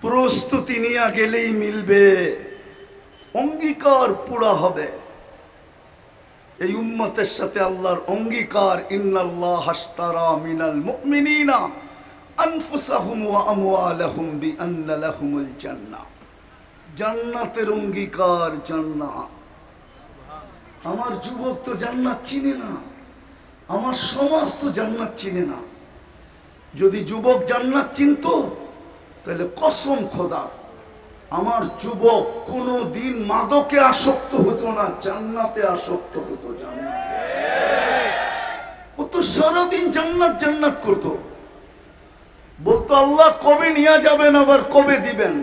প্রস্তুতি নিয়ে গেলেই মিলবে। অঙ্গীকার পুরা হবে। এই উম্মতের সাথে আল্লাহর অঙ্গীকার, ইন্নাল্লাহ মিনাল জান্নাতের অঙ্গীকার জান্নাত। আমার যুবক তো জান্নাত চিনে না। আমার সমাজ তো জান্নাত চিনে না। যদি যুবক জান্নাত চিনতো তাহলে কসম খোদা, আমার যুবক কোনো দিন মাদকে আসক্ত হতো না, জান্নাতে আসক্ত হতো ও তো সারাদিন জান্নাত জান্নাত করতো। বলতো, আল্লাহ কবে নিয়ে যাবেন আবার কবে দিবেন?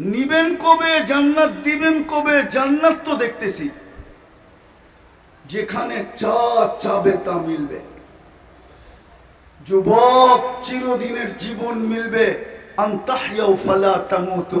নিবেন কবে, জান্নাত দিবেন কবে, জান্নাত তো দেখতেছি। যেখানে চা চাবে তা মিলবে। যুবক চিরদিনের জীবন মিলবে।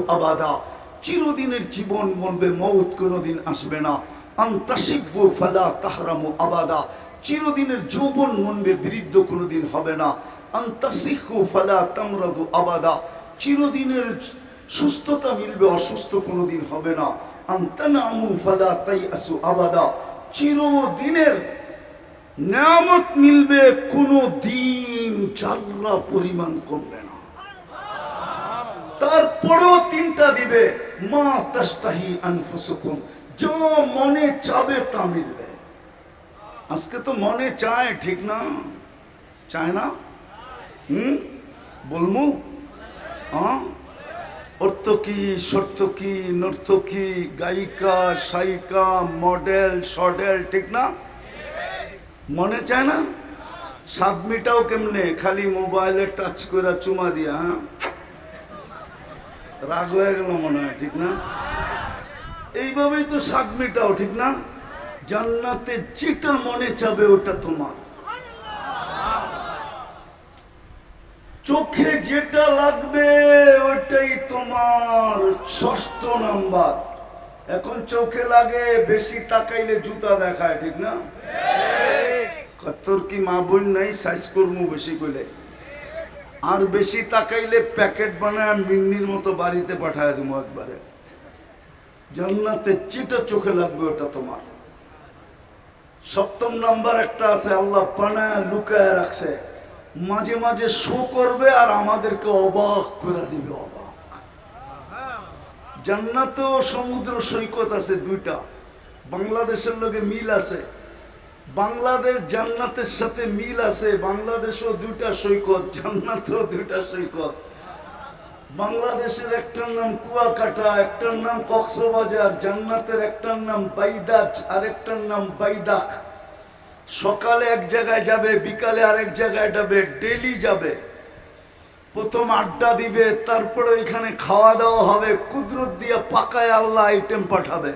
আবাদা। চিরদিনের জীবন মরবে, মৌত কোনোদিন আসবে না। আন্তাসিব্বু ফালা তাহরামু আবাদা। চিরদিনের যৌবন মনবে বৃদ্ধ কোনোদিন হবে না। আন্তাসিহু ফালা তামরাদু আবাদা। চিরদিনের সুস্থতা মিলবে, অসুস্থ কোনোদিন হবে না। আন্তানামু ফালা তাই আসু আবাদা। চিরদিনের নিয়ামত মিলবে কোনো দিন জাল্লা পরিমাণ কমবে না। তারপরেও তিনটা দিবে, মা তাস্তাহি আনফুসুকুম। যা মনে চাবে তা মিলবে। আজকে তো মনে চায়, ঠিক না? চায় না? হুম? বলমু? হ্যাঁ অর্থকি সর্তকি নর্তকী গায়িকা, সায়িকা, মডেল, সডেল, ঠিক না? মনে চায় না? সাত মিটাও কেমনে? খালি মোবাইলে টাচ করে চুমা দিয়া হ্যাঁ? রাগ হয়ে গেল মনে হয় ঠিক না? এইভাবেই তো সাত মিটাও ঠিক না? জান্নাতে যেটা মনে চাবে ওটা তোমার। চোখে যেটা লাগবে ওটাই তোমার ষষ্ঠ নাম্বার। এখন চোখে লাগে বেশি তাকাইলে জুতা দেখায় ঠিক না? তোর কি মা বোন নাই? সাইজ করমু বেশি কইলে। আর বেশি তাকাইলে প্যাকেট বানায় মিন্নির মতো বাড়িতে পাঠায় দেবো একবারে। জান্নাতে যেটা চোখে লাগবে ওটা তোমার। সপ্তম নাম্বার একটা আছে, আল্লাহ পানায় লুকায় রাখছে। মাঝে মাঝে শো করবে আর আমাদেরকে অবাক করে দিবে, অবাক। জান্নাতেও সমুদ্র সৈকত আছে দুইটা। বাংলাদেশের লোকে মিল আছে। বাংলাদেশ জান্নাতের সাথে মিল আছে, বাংলাদেশও দুইটা সৈকত, জান্নাতেও দুইটা সৈকত। বাংলাদেশের একটার নাম কুয়াকাটা, একটার নাম কক্সবাজার, জান্নাতের একটার নাম বাইদাজ আর একটার নাম বাইদাক সকালে এক জায়গায় যাবে, বিকালে আরেক জায়গায় যাবে ডেলি যাবে। প্রথম আড্ডা দিবে, তারপরে এখানে খাওয়া দাওয়া হবে, কুদরত দিয়ে পাকায় আল্লাহ আইটেম পাঠাবে।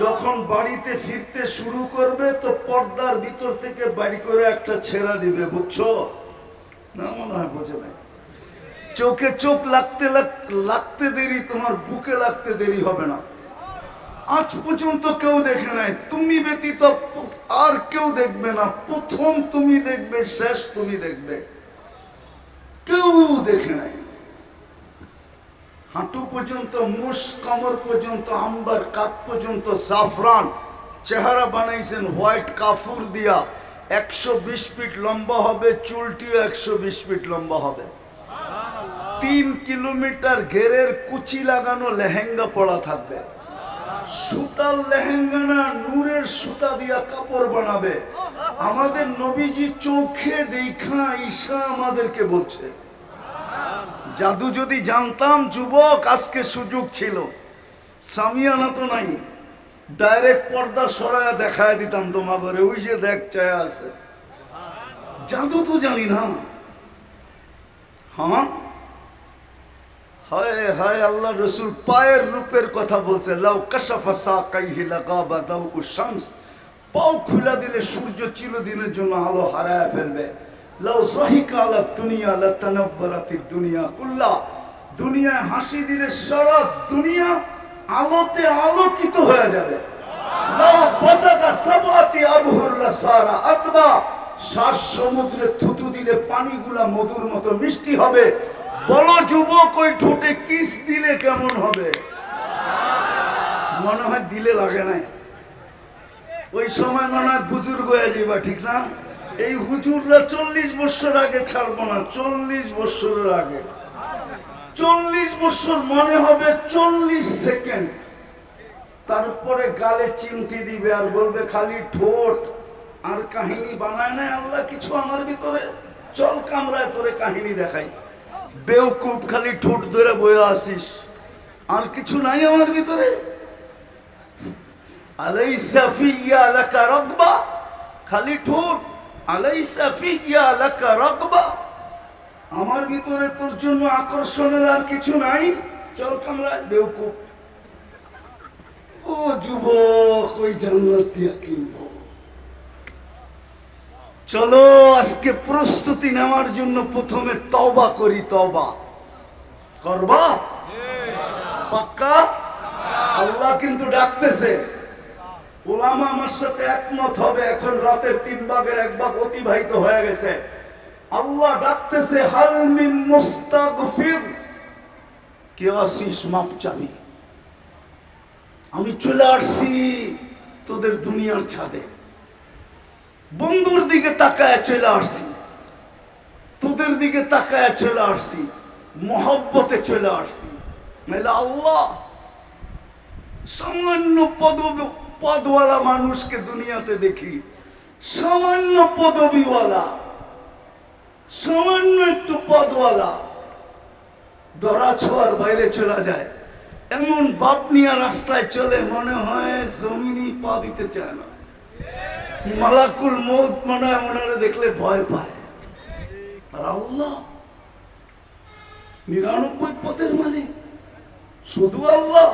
যখন বাড়িতে ফিরতে শুরু করবে, তো পর্দার ভিতর থেকে বাড়ি করে একটা ছেঁড়া দিবে, বুঝছ? না, মনে হয় বোঝে নাই। চোখে চোখ লাগতে লাগ- লাগতে দেরি, তোমার বুকে লাগতে দেরি হবে না। আজ পর্যন্ত কেউ দেখে নাই। তুমি ব্যতীত আর কেউ দেখবে না। প্রথম তুমি দেখবে, শেষ তুমি দেখবে। কেউ দেখে নাই। হাঁটু পর্যন্ত মুষ, কমর পর্যন্ত আম্বার, কাত পর্যন্ত জাফরান। চেহারা বানাইছেন হোয়াইট কাফুর দিয়া। একশো বিশ ফিট লম্বা হবে, চুলটিও একশো বিশ ফিট লম্বা হবে। তিন কিলোমিটার ঘেরের কুচি লাগানো লেহেঙ্গা পড়া থাকবে। সুতার লেহেঙ্গা না, নূরের সুতা দিয়া কাপড় বানাবে। আমাদের নবীজি চোখে দেখা ঈশা আমাদেরকে বলছে। জাদু যদি জানতাম, যুবক, আজকে সুযোগ ছিল। সামিয়ানা তো নাই। ডাইরেক্ট পর্দা সরায় দেখায় দিতাম তোমাদের ওই যে দেখ চায় আছে। জাদু তো জানি না। হ্যাঁ? হায় হায় আল্লাহ রসুল, পায়ের রূপের কথা বলছে, লাউ কাশাফা সাকাইহি লাগাবা দাউ শামস। পাও খুলা দিলে সূর্য চিরদিনের জন্য আলো হারায় ফেলবে। লাউ দুনিয়া দুনিয়া। কুল্লা হাসি দিলে সারা দুনিয়া আলোতে আলোকিত হয়ে যাবে। লাউ সাবাতি আবহুর সারা সমুদ্রে থুতু দিলে পানিগুলা মধুর মতো মিষ্টি হবে। বলো যুবক, ওই ঠোঁটে কিস দিলে কেমন হবে? মনে হয় দিলে লাগে নাই। ওই সময় মনে হয় বুজুর্গ হয়ে যাবা ঠিক না? এই হুজুররা চল্লিশ বছর আগে ছাড়বো না, চল্লিশ বছরের আগে। চল্লিশ বছর মনে হবে চল্লিশ সেকেন্ড। তারপরে গালে চিমটি দিবে আর বলবে খালি ঠোঁট। আর কাহিনী বানায় না আল্লাহ কিছু আমার ভিতরে। চল কামরায় তোরে কাহিনী দেখাই। বেউকুব খালি ঠোঁট ধরে বয়ে আসিস। আর কিছু নাই আমার ভিতরে। আলাইসা ফিয়া লাকা রগবা খালি ঠোঁট। আলাইসা ফিয়া লাকা রগবা। আমার ভিতরে তোর জন্য আকর্ষণের আর কিছু নাই। চল কামরায় বেউকুব ও যুবক ওই জান্নাত দিয়া কিনবো। চলো আজকে প্রস্তুতি নেওয়ার জন্য প্রথমে তবা করি তবা করবা? পাক্কা? আল্লাহ কিন্তু ডাকতেছে। ওলামা আমার সাথে একমত হবে, এখন রাতের তিন ভাগের এক ভাগ অতিবাহিত হয়ে গেছে। আল্লাহ ডাকতেছে হালমিন মুস্তাগফির। কে আসিস মাপ চাবি? আমি চলে আসছি তোদের দুনিয়ার ছাদে। বন্ধুর দিকে তাকায় চলে আসছি। তোদের দিকে তাকায় চলে আসছি। মহব্বতে চলে আসছি। নাহলে আল্লাহ সামান্য পদ পদওয়ালা মানুষকে দুনিয়াতে দেখি, সামান্য পদবিওয়ালা, সামান্য একটু পদওয়ালা, ধরা ছোঁয়ার বাইরে চলে যায়। এমন বাপ নিয়ে রাস্তায় চলে মনে হয় জমিনই পা দিতে চায় না। মালাকুল মৌত মনে হয় মনে দেখলে ভয় পায়। আর আল্লাহ, নিরানব্বই পদের মানে শুধু আল্লাহ,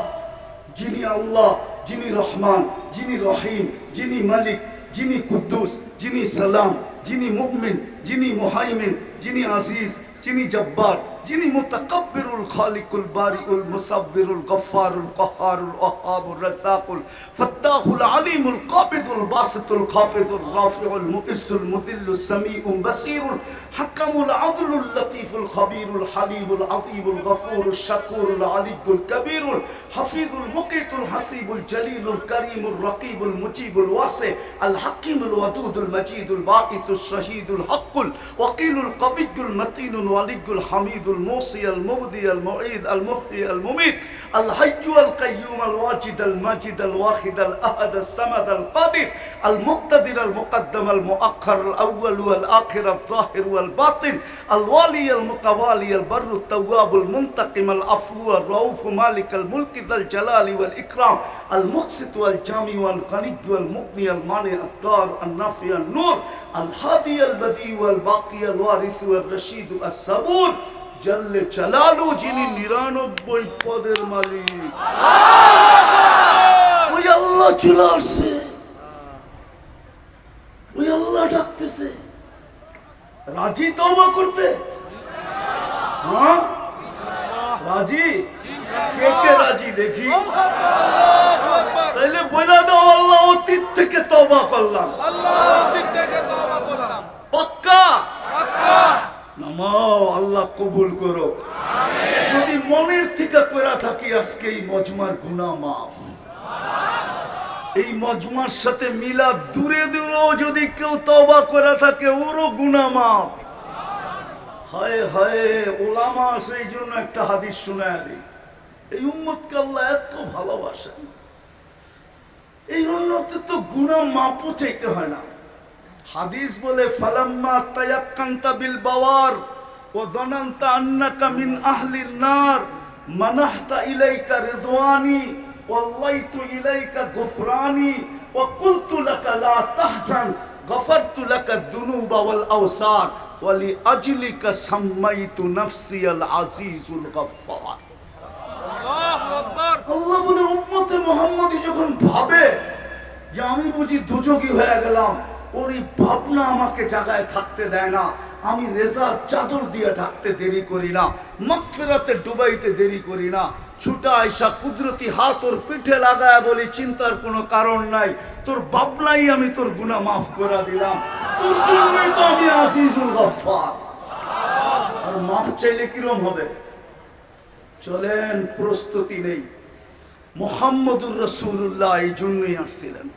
যিনি আল্লাহ যিনি রহমান, যিনি রহিম, যিনি মালিক, যিনি কুদ্দুস, যিনি সালাম, যিনি মুকমিন যিনি মোহাইমিন, যিনি আজিজ, যিনি জব্বার যিনি মুতাকাব্বিরুল খালিকুল বারিউল মুসাব্বিরুল গফফারুল কহারুল ওয়াহাবুর রাজ্জাকুল ফাত্তাহুল আলিমুল কাবিদুল বাসিতুল খাফিদুল রাফিউল মুইসুল মুদিল্লুস সামিউল বাসিরুল হাকামুল আদলুল লতিফুল খবীরুল হালিমুল আযীমুল গফুরুল শাকুরুল আলিয়ুল কবীরুল হাফিজুল মুকিতুল হাসিবুল জলিলুল করিমুল রকিবুল মুজিবুল ওয়াসি আল হাকিমুল ওয়াদুদুল মজিদুল বাকিতুল শহীদুল হকুল ওয়াকিলুল কবিয়ুল মতিনুল ওয়ালিয়ুল الموصي المبدي المعيد المحيي المميت الحي القيوم الواجد الماجد الواحد الأحد الصمد القادر المقتدر المقدم المؤخر الأول والآخر الظاهر والباطن الوالي المتوالي البر التواب المنتقم العفو الرؤوف مالك الملك ذا الجلال والإكرام المقسط والجامع والغني والمقني المانع الدار النافع النور الحادي البديع والباقي الوارث والرشيد الصبور. জাল্লে চালালো যিনি নিরানব্বই পদের মালিক। ওই আল্লাহ চলে আসছে। ওই আল্লাহ ডাকতেছে। রাজি তওবা করতে? হ্যাঁ? রাজি? কে কে রাজি দেখি? তাইলে বলে দাও আল্লাহ অতীত থেকে তওবা করলাম। পাক্কা? নামাও আল্লাহ কবুল করো। যদি মনের থেকে করা থাকি, আজকে এই মজমার গুণা মাফ। এই মজমার সাথে মিলা দূরে দূরেও যদি কেউ তবা করা থাকে, ওরও গুণা মাফ। হায় হায়, ওলামা সেই জন্য একটা হাদিস শোনায় দিই। এই উম্মতকে আল্লাহ এত ভালোবাসেন। এই উন্নতে তো গুণা মাপও চাইতে হয় না। হাদিস বলে ফালাম্মা তায়াক্কান্তা বিল বাওয়ার ও দনান্তা আন্নাকা মিন আহলির নার মানাহতা ইলাইকা রিদওয়ানি ওয়াল্লাইতু ইলাইকা গুফরানি ওয়া কুলতু লাকা লা তাহজান গফরতু লাকা যুনুবা ওয়াল আওসার ওয়া লিআজলিকা সাম্মাইতু নাফসি আল আজিজুল গফফার। আল্লাহ বলে উম্মতে মোহাম্মদী যখন ভাবে যে আমি বুঝি দুযোগী হয়ে গেলাম ওর এই ভাবনা আমাকে জায়গায় থাকতে দেয় না। আমি রেজার চাদর দিয়ে ঢাকতে দেরি করি না। মাগফিরাতে ডুবাইতে দেরি করি না। ছুটা আইসা কুদরতি হাত ওর পিঠে লাগায় বলি, চিন্তার কোনো কারণ নাই। তোর ভাবনাই আমি তোর গুনাহ মাফ করে দিলাম। তোর জন্যই তো আমি আসিসুল গফফার। আর মাফ চাইলে কিরম হবে? চলেন, প্রস্তুতি নেই। মোহাম্মদুর রসুল্লাহ এই জন্যই আসছিলেন।